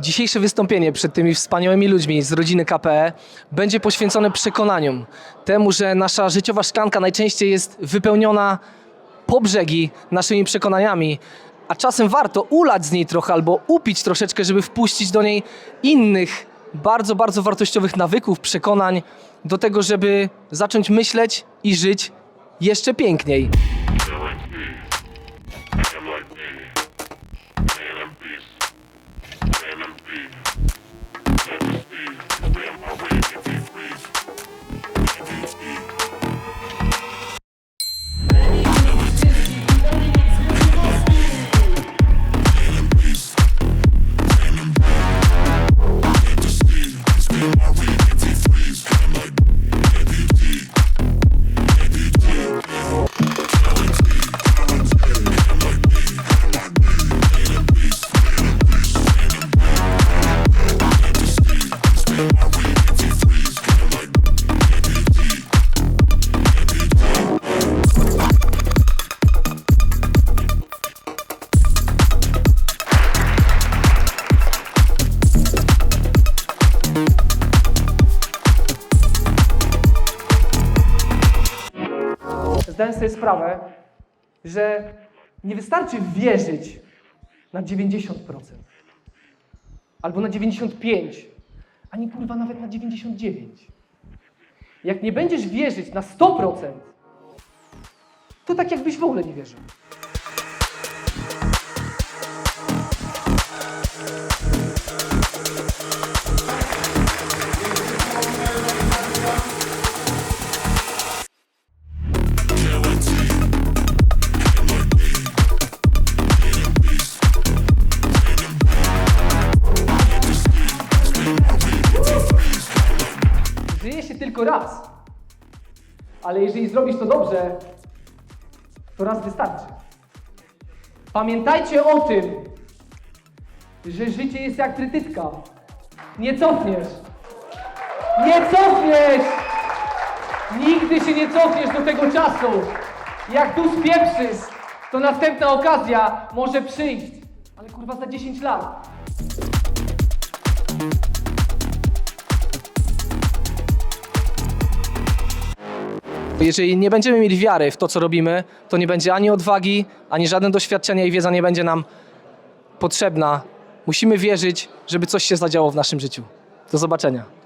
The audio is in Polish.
Dzisiejsze wystąpienie przed tymi wspaniałymi ludźmi z rodziny KPE będzie poświęcone przekonaniom. Temu, że nasza życiowa szklanka najczęściej jest wypełniona po brzegi naszymi przekonaniami, a czasem warto ulać z niej trochę albo upić troszeczkę, żeby wpuścić do niej innych bardzo, bardzo wartościowych nawyków, przekonań, do tego, żeby zacząć myśleć i żyć jeszcze piękniej. Zdałem sobie sprawę, że nie wystarczy wierzyć na 90% albo na 95%, ani kurwa nawet na 99%. Jak nie będziesz wierzyć na 100%, to tak jakbyś w ogóle nie wierzył. Żyje się tylko raz. Ale jeżeli zrobisz to dobrze, to raz wystarczy. Pamiętajcie o tym, że życie jest jak trytytka. Nie cofniesz. Nie cofniesz! Nigdy się nie cofniesz do tego czasu. Jak tu spieprzysz, to następna okazja może przyjść. Ale kurwa za 10 lat. Jeżeli nie będziemy mieli wiary w to, co robimy, to nie będzie ani odwagi, ani żadne doświadczenia i wiedza nie będzie nam potrzebna. Musimy wierzyć, żeby coś się zadziało w naszym życiu. Do zobaczenia.